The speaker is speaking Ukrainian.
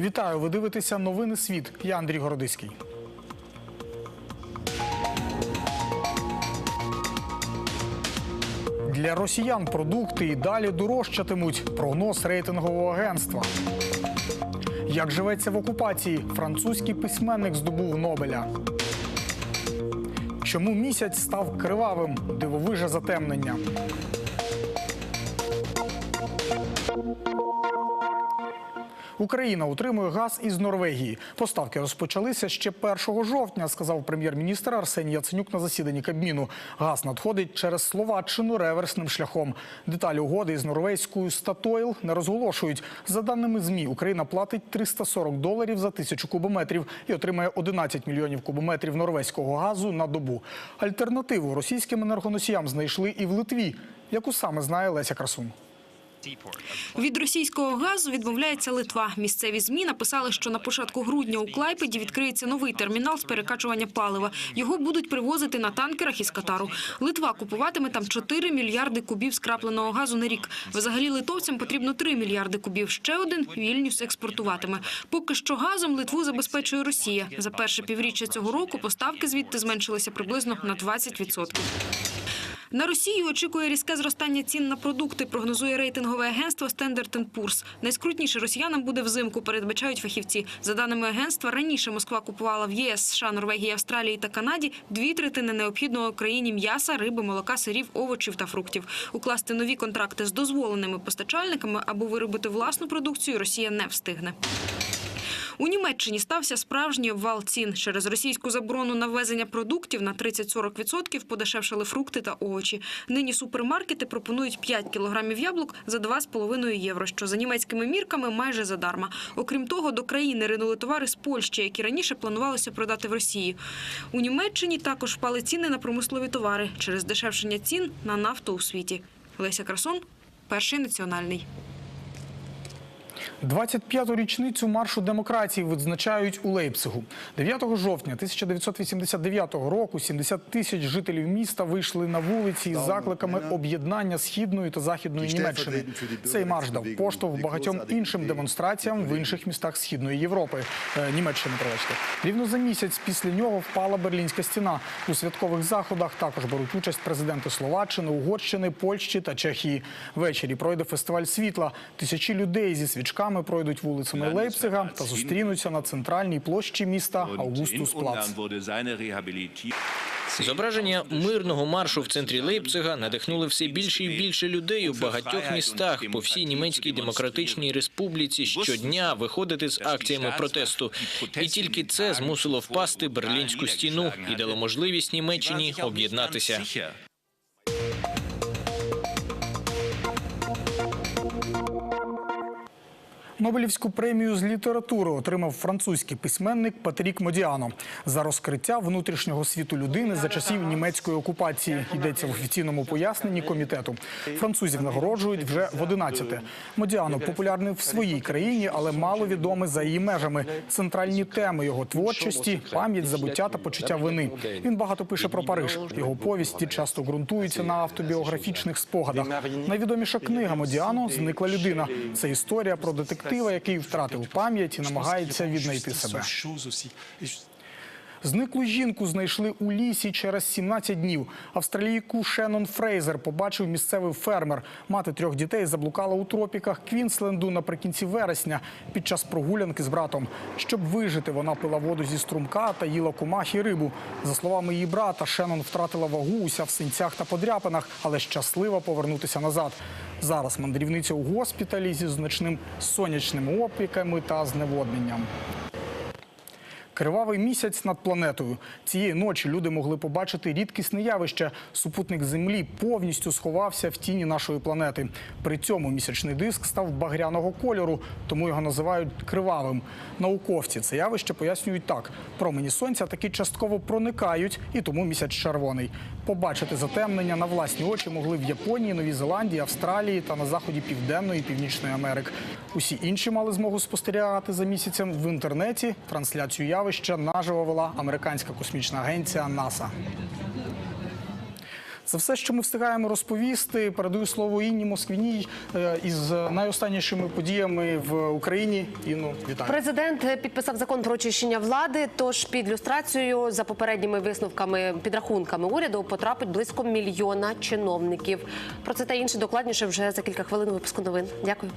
Вітаю! Ви дивитеся новини світ. Я Андрій Городиський. Для росіян продукти і далі дорожчатимуть. Прогноз рейтингового агентства. Як живеться в окупації? Французький письменник здобув Нобеля. Чому місяць став кривавим? Дивовиже затемнення. Україна отримує газ із Норвегії. Поставки розпочалися ще 1 жовтня, сказав прем'єр-міністр Арсеній Яценюк на засіданні Кабміну. Газ надходить через Словаччину реверсним шляхом. Деталі угоди із норвезькою Статойл не розголошують. За даними ЗМІ, Україна платить 340 доларів за тисячу кубометрів і отримає 11 мільйонів кубометрів норвезького газу на добу. Альтернативу російським енергоносіям знайшли і в Литві, яку саме знає Леся Красун. Від російського газу відмовляється Литва. Місцеві змі написали, що на початку грудня у Клайпеді відкриється новий термінал з перекачування палива. Його будуть привозити на танкерах із Катару. Литва купуватиме там 4 мільярди кубів скрапленого газу на рік. Взагалі литовцям потрібно 3 мільярди кубів. Ще один Вільнюс експортуватиме. Поки що газом Литву забезпечує Росія. За перше півріччя цього року поставки звідти зменшилися приблизно на 20%. На Росію очікує різке зростання цін на продукти, прогнозує рейтингове агентство Standard Poor's. Найскрутніше росіянам буде взимку, передбачають фахівці. За даними агентства, раніше Москва купувала в ЄС, США, Норвегії, Австралії та Канаді дві третини необхідного Україні м'яса, риби, молока, сирів, овочів та фруктів. Укласти нові контракти з дозволеними постачальниками або виробити власну продукцію Росія не встигне. У Німеччині стався справжній обвал цін. Через російську заборону на ввезення продуктів на 30-40% подешевшали фрукти та овочі. Нині супермаркети пропонують 5 кілограмів яблук за 2,5 євро, що за німецькими мірками майже задарма. Окрім того, до країни ринули товари з Польщі, які раніше планувалося продати в Росії. У Німеччині також впали ціни на промислові товари через дешевшення цін на нафту у світі. Леся Красон, перший національний. 25-ту річницю маршу демократії відзначають у Лейпцигу. 9 жовтня 1989 року 70 тисяч жителів міста вийшли на вулиці із закликами об'єднання східної та західної Німеччини. Цей марш дав поштовх багатьом іншим демонстраціям в інших містах східної Європи. Е, Німеччини пробачте. Рівно за місяць після нього впала берлінська стіна. У святкових заходах також беруть участь президенти Словаччини, Угорщини, Польщі та Чехії. Ввечері пройде фестиваль світла. Тисячі людей зі свічками пройдуть вулицями Лейпцига та зустрінуться на центральній площі міста Аугустус Плац. Зображення мирного маршу в центрі Лейпцига надихнули все більше і більше людей у багатьох містах по всій німецькій демократичній республіці щодня виходити з акціями протесту. І тільки це змусило впасти берлінську стіну і дало можливість Німеччині об'єднатися. Нобелівську премію з літератури отримав французький письменник Патрік Модіано за розкриття внутрішнього світу людини за часів німецької окупації. Йдеться в офіційному поясненні комітету. Французів нагороджують вже в 11-те. Модіано популярний в своїй країні, але мало відомий за її межами. Центральні теми його творчості, пам'ять, забуття та почуття вини. Він багато пише про Париж. Його повісті часто ґрунтуються на автобіографічних спогадах. Найвідоміша книга Модіано Зникла людина. Це історія про детектива, який втратив пам'ять і намагається віднайти себе. Зниклу жінку знайшли у лісі через 17 днів. Австралійку Шеннон Фрейзер побачив місцевий фермер. Мати трьох дітей заблукала у тропіках Квінсленду наприкінці вересня під час прогулянки з братом. Щоб вижити, вона пила воду зі струмка та їла комах і рибу. За словами її брата, Шеннон втратила вагу уся в синцях та подряпинах, але щаслива повернутися назад. Зараз мандрівниця у госпіталі зі значним сонячними опіками та зневодненням. Кривавий місяць над планетою. Цієї ночі люди могли побачити рідкісне явище. Супутник Землі повністю сховався в тіні нашої планети. При цьому місячний диск став багряного кольору, тому його називають кривавим. Науковці це явище пояснюють так: промені сонця таки частково проникають, і тому місяць червоний. Побачити затемнення на власні очі могли в Японії, Новій Зеландії, Австралії та на заході Південної і Північної Америки. Усі інші мали змогу спостерігати за місяцем в інтернеті. Трансляцію явища наживо вела американська космічна агенція НАСА. Це все, що ми встигаємо розповісти. Передаю слово Інні Москвіній е, із найостаннішими подіями в Україні. Інну, вітаю. Президент підписав закон про очищення влади. Тож під люстрацією за попередніми висновками підрахунками уряду потрапить близько мільйона чиновників. Про це та інше докладніше вже за кілька хвилин випуску новин. Дякую.